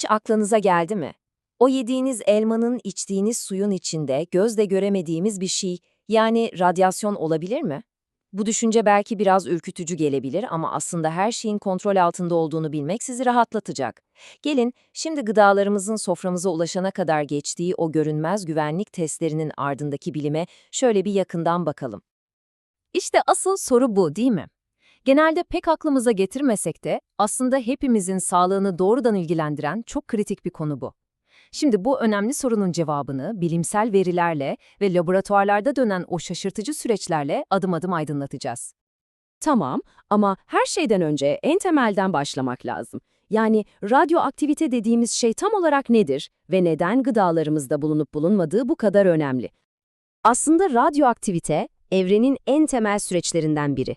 Hiç aklınıza geldi mi? O yediğiniz elmanın içtiğiniz suyun içinde gözle göremediğimiz bir şey, yani radyasyon olabilir mi? Bu düşünce belki biraz ürkütücü gelebilir ama aslında her şeyin kontrol altında olduğunu bilmek sizi rahatlatacak. Gelin, şimdi gıdalarımızın soframıza ulaşana kadar geçtiği o görünmez güvenlik testlerinin ardındaki bilime şöyle bir yakından bakalım. İşte asıl soru bu, değil mi? Genelde pek aklımıza getirmesek de aslında hepimizin sağlığını doğrudan ilgilendiren çok kritik bir konu bu. Şimdi bu önemli sorunun cevabını bilimsel verilerle ve laboratuvarlarda dönen o şaşırtıcı süreçlerle adım adım aydınlatacağız. Tamam ama her şeyden önce en temelden başlamak lazım. Yani radyoaktivite dediğimiz şey tam olarak nedir ve neden gıdalarımızda bulunup bulunmadığı bu kadar önemli? Aslında radyoaktivite evrenin en temel süreçlerinden biri.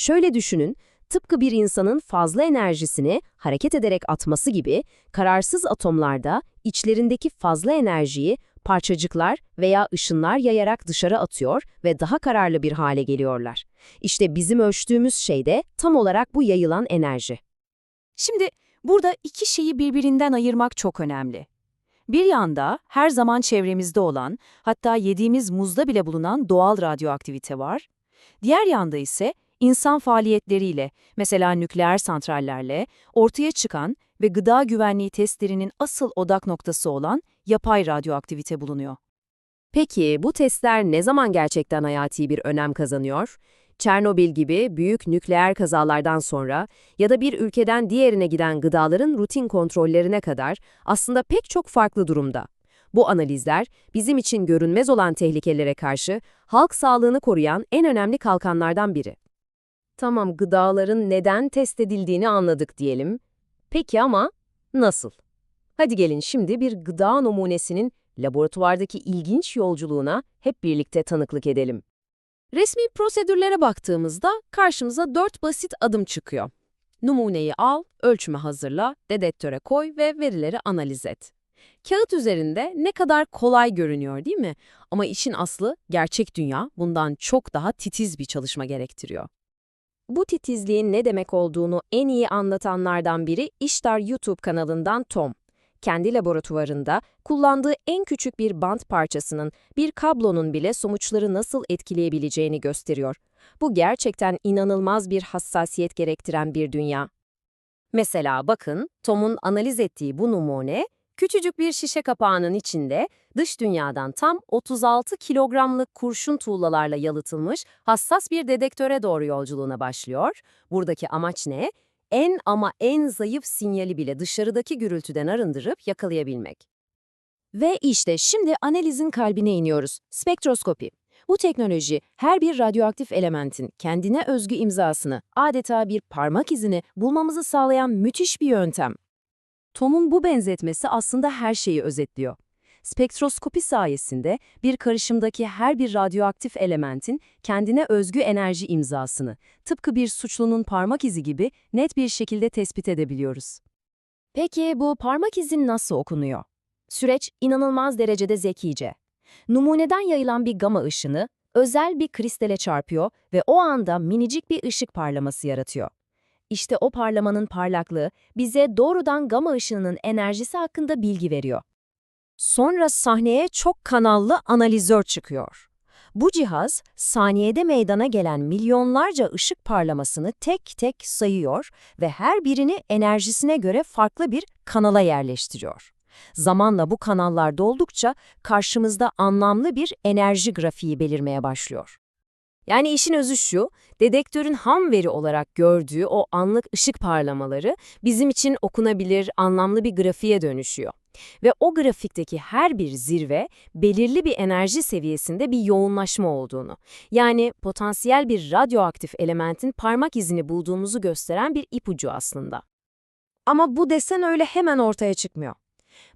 Şöyle düşünün, tıpkı bir insanın fazla enerjisini hareket ederek atması gibi kararsız atomlarda içlerindeki fazla enerjiyi parçacıklar veya ışınlar yayarak dışarı atıyor ve daha kararlı bir hale geliyorlar. İşte bizim ölçtüğümüz şey de tam olarak bu yayılan enerji. Şimdi burada iki şeyi birbirinden ayırmak çok önemli. Bir yanda her zaman çevremizde olan, hatta yediğimiz muzda bile bulunan doğal radyoaktivite var. Diğer yanda ise insan faaliyetleriyle, mesela nükleer santrallerle, ortaya çıkan ve gıda güvenliği testlerinin asıl odak noktası olan yapay radyoaktivite bulunuyor. Peki bu testler ne zaman gerçekten hayati bir önem kazanıyor? Çernobil gibi büyük nükleer kazalardan sonra ya da bir ülkeden diğerine giden gıdaların rutin kontrollerine kadar aslında pek çok farklı durumda. Bu analizler bizim için görünmez olan tehlikelere karşı halk sağlığını koruyan en önemli kalkanlardan biri. Tamam, gıdaların neden test edildiğini anladık diyelim. Peki ama nasıl? Hadi gelin şimdi bir gıda numunesinin laboratuvardaki ilginç yolculuğuna hep birlikte tanıklık edelim. Resmi prosedürlere baktığımızda karşımıza dört basit adım çıkıyor. Numuneyi al, ölçüme hazırla, dedektöre koy ve verileri analiz et. Kağıt üzerinde ne kadar kolay görünüyor değil mi? Ama işin aslı gerçek dünya bundan çok daha titiz bir çalışma gerektiriyor. Bu titizliğin ne demek olduğunu en iyi anlatanlardan biri İştar YouTube kanalından Tom. Kendi laboratuvarında kullandığı en küçük bir bant parçasının bir kablonun bile sonuçları nasıl etkileyebileceğini gösteriyor. Bu gerçekten inanılmaz bir hassasiyet gerektiren bir dünya. Mesela bakın, Tom'un analiz ettiği bu numune, küçücük bir şişe kapağının içinde dış dünyadan tam 36 kilogramlık kurşun tuğlalarla yalıtılmış hassas bir dedektöre doğru yolculuğuna başlıyor. Buradaki amaç ne? En ama en zayıf sinyali bile dışarıdaki gürültüden arındırıp yakalayabilmek. Ve işte şimdi analizin kalbine iniyoruz. Spektroskopi. Bu teknoloji her bir radyoaktif elementin kendine özgü imzasını, adeta bir parmak izini bulmamızı sağlayan müthiş bir yöntem. Tom'un bu benzetmesi aslında her şeyi özetliyor. Spektroskopi sayesinde bir karışımdaki her bir radyoaktif elementin kendine özgü enerji imzasını, tıpkı bir suçlunun parmak izi gibi net bir şekilde tespit edebiliyoruz. Peki bu parmak izi nasıl okunuyor? Süreç inanılmaz derecede zekice. Numuneden yayılan bir gama ışını özel bir kristale çarpıyor ve o anda minicik bir ışık parlaması yaratıyor. İşte o parlamanın parlaklığı bize doğrudan gama ışığının enerjisi hakkında bilgi veriyor. Sonra sahneye çok kanallı analizör çıkıyor. Bu cihaz saniyede meydana gelen milyonlarca ışık parlamasını tek tek sayıyor ve her birini enerjisine göre farklı bir kanala yerleştiriyor. Zamanla bu kanallar doldukça karşımızda anlamlı bir enerji grafiği belirmeye başlıyor. Yani işin özü şu, dedektörün ham veri olarak gördüğü o anlık ışık parlamaları bizim için okunabilir, anlamlı bir grafiğe dönüşüyor. Ve o grafikteki her bir zirve belirli bir enerji seviyesinde bir yoğunlaşma olduğunu, yani potansiyel bir radyoaktif elementin parmak izini bulduğumuzu gösteren bir ipucu aslında. Ama bu desen öyle hemen ortaya çıkmıyor.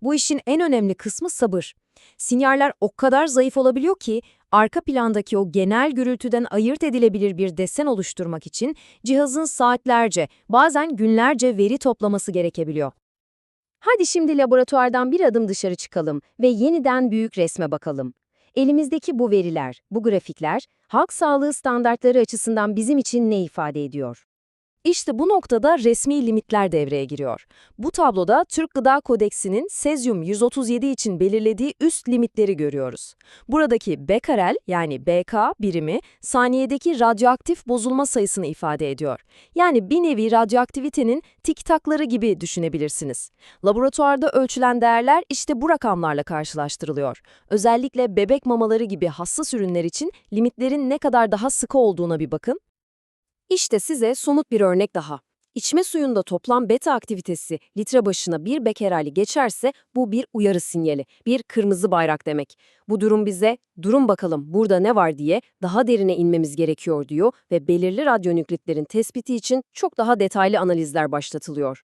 Bu işin en önemli kısmı sabır. Sinyaller o kadar zayıf olabiliyor ki arka plandaki o genel gürültüden ayırt edilebilir bir desen oluşturmak için cihazın saatlerce, bazen günlerce veri toplaması gerekebiliyor. Hadi şimdi laboratuvardan bir adım dışarı çıkalım ve yeniden büyük resme bakalım. Elimizdeki bu veriler, bu grafikler, halk sağlığı standartları açısından bizim için ne ifade ediyor? İşte bu noktada resmi limitler devreye giriyor. Bu tabloda Türk Gıda Kodeksinin Sezyum 137 için belirlediği üst limitleri görüyoruz. Buradaki bekarel yani BK birimi saniyedeki radyoaktif bozulma sayısını ifade ediyor. Yani bir nevi radyoaktivitenin tiktakları gibi düşünebilirsiniz. Laboratuvarda ölçülen değerler işte bu rakamlarla karşılaştırılıyor. Özellikle bebek mamaları gibi hassas ürünler için limitlerin ne kadar daha sıkı olduğuna bir bakın. İşte size somut bir örnek daha. İçme suyunda toplam beta aktivitesi litre başına bir bekerali geçerse bu bir uyarı sinyali, bir kırmızı bayrak demek. Bu durum bize durun bakalım burada ne var diye daha derine inmemiz gerekiyor diyor ve belirli radyonükleitlerin tespiti için çok daha detaylı analizler başlatılıyor.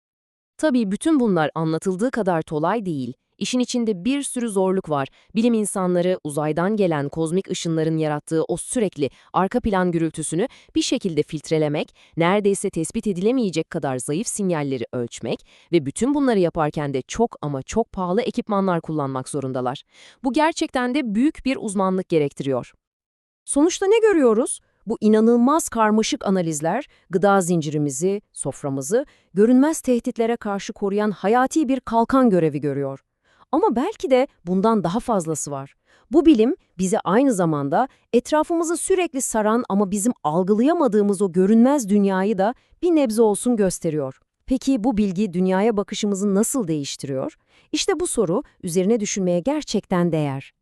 Tabii bütün bunlar anlatıldığı kadar kolay değil. İşin içinde bir sürü zorluk var. Bilim insanları uzaydan gelen kozmik ışınların yarattığı o sürekli arka plan gürültüsünü bir şekilde filtrelemek, neredeyse tespit edilemeyecek kadar zayıf sinyalleri ölçmek ve bütün bunları yaparken de çok ama çok pahalı ekipmanlar kullanmak zorundalar. Bu gerçekten de büyük bir uzmanlık gerektiriyor. Sonuçta ne görüyoruz? Bu inanılmaz karmaşık analizler gıda zincirimizi, soframızı görünmez tehditlere karşı koruyan hayati bir kalkan görevi görüyor. Ama belki de bundan daha fazlası var. Bu bilim bize aynı zamanda etrafımızı sürekli saran ama bizim algılayamadığımız o görünmez dünyayı da bir nebze olsun gösteriyor. Peki bu bilgi dünyaya bakışımızı nasıl değiştiriyor? İşte bu soru üzerine düşünmeye gerçekten değer.